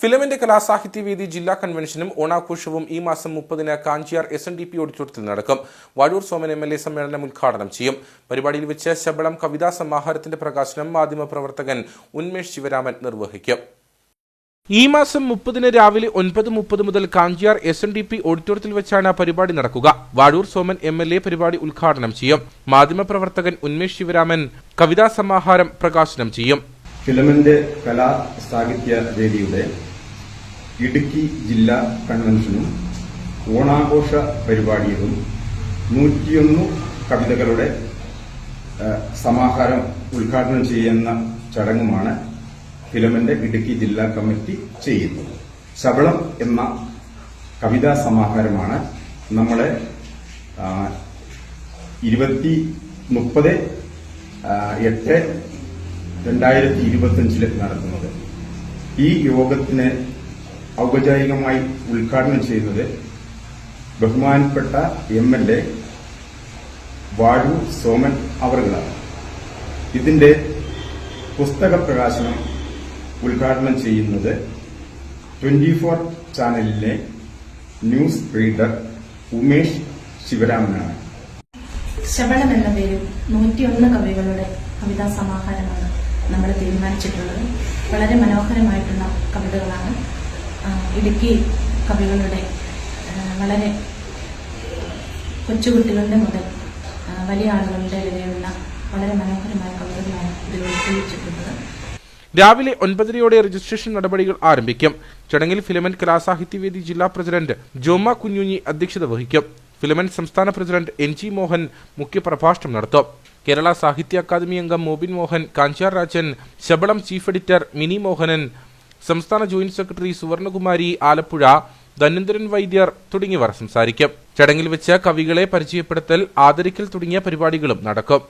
ഫിലമിന്റെ കലാസാഹിത്യവേദി ജില്ലാ കൺവെൻഷനും ഓണാഘോഷവും ഈ മാസം മുപ്പതിന് Kanchiyar S N D P ഓഡിറ്റോറിയത്തിൽ നടക്കും. Vazhoor Soman M L A സമ്മേളനം ഉദ്ഘാടനം ചെയ്യും. പരിപാടിയിൽ വെച്ച് ശബളം കവിതാ സമാഹാരത്തിന്റെ പ്രകാശനം മാധ്യമപ്രവർത്തകൻ ഉന്മേഷ് ശിവരാമൻ നിർവഹിക്കും. ഈ മാസം മുപ്പതിന് രാവിലെ ഒൻപത് മുപ്പത് മുതൽ Kanchiyar S N D P ഓഡിറ്റോറിയത്തിൽ വെച്ചാണ് പരിപാടി നടക്കുക. Vazhoor Soman M L A പരിപാടി ഉദ്ഘാടനം ചെയ്യും. മാധ്യമപ്രവർത്തകൻ ഉന്മേഷ് ശിവരാമൻ കവിതാ സമാഹാരം പ്രകാശനം ചെയ്യും. ഫിലമിന്റെ കലാ സാഹിത്യ വേദിയുടെ ഇടുക്കി ജില്ലാ കൺവെൻഷനും ഓണാഘോഷ പരിപാടികളും നൂറ്റിയൊന്ന് കവിതകളുടെ സമാഹാരം ഉദ്ഘാടനം ചെയ്യുന്ന ചടങ്ങുമാണ് ഫിലമിന്റെ ഇടുക്കി ജില്ലാ കമ്മിറ്റി ചെയ്യുന്നത്. ശബളം എന്ന കവിതാ സമാഹാരമാണ് നമ്മളെ ഇരുപത്തി മുപ്പത് എട്ട് രണ്ടായിരത്തി ഇരുപത്തിയഞ്ചിൽ നടക്കുന്നത്. ഈ യോഗത്തിന് ഔപചാരികമായി ഉദ്ഘാടനം ചെയ്യുന്നത് ബഹുമാനപ്പെട്ട എം എൽ എ സോമൻ അവറുകളാണ്. ഇതിന്റെ പുസ്തക പ്രകാശനം ഉദ്ഘാടനം ചെയ്യുന്നത് ട്വന്റി ഫോർ ചാനലിലെ ന്യൂസ് റീഡർ ഉമേഷ് ശിവരാമനാണ്. ശബളം എന്ന പേരിൽ നൂറ്റിയൊന്ന് കവികളുടെ കവിതാ സമാഹാരമാണ് നമ്മൾ തീരുമാനിച്ചിട്ടുള്ളത്. വളരെ മനോഹരമായിട്ടുള്ള കവിതകളാണ്. ഇടുക്കി കവികളുടെ വളരെ കൊച്ചുകുട്ടികളുടെ മുതൽ വലിയ ആളുകളുടെ വരെയുള്ള വളരെ മനോഹരമായ കവിതകളാണ് ഇതിൽ ഉൾക്കൊള്ളിച്ചിട്ടുള്ളത് രാവിലെ ഒൻപതരയോടെ രജിസ്ട്രേഷൻ നടപടികൾ ആരംഭിക്കും. ചടങ്ങിൽ ഫിലമെന്റ് കലാസാഹിത്യവേദി ജില്ലാ പ്രസിഡന്റ് ജോമ കുഞ്ഞുഞ്ഞി അധ്യക്ഷത വഹിക്കും. ഫിലമെന്റ് സംസ്ഥാന പ്രസിഡന്റ് എൻ ജി മോഹൻ മുഖ്യപ്രഭാഷണം നടത്തും. കേരള സാഹിത്യ അക്കാദമി അംഗം മോബിൻ മോഹൻ കാഞ്ചാർ രാജൻ ശബളം ചീഫ് എഡിറ്റർ മിനി മോഹനൻ സംസ്ഥാന ജോയിന്റ് സെക്രട്ടറി സുവർണകുമാരി ആലപ്പുഴ ധന്വന്തരൻ വൈദ്യർ തുടങ്ങിയവർ സംസാരിക്കും. ചടങ്ങിൽ വെച്ച് കവികളെ പരിചയപ്പെടുത്തൽ ആദരിക്കൽ തുടങ്ങിയ പരിപാടികളും നടക്കും.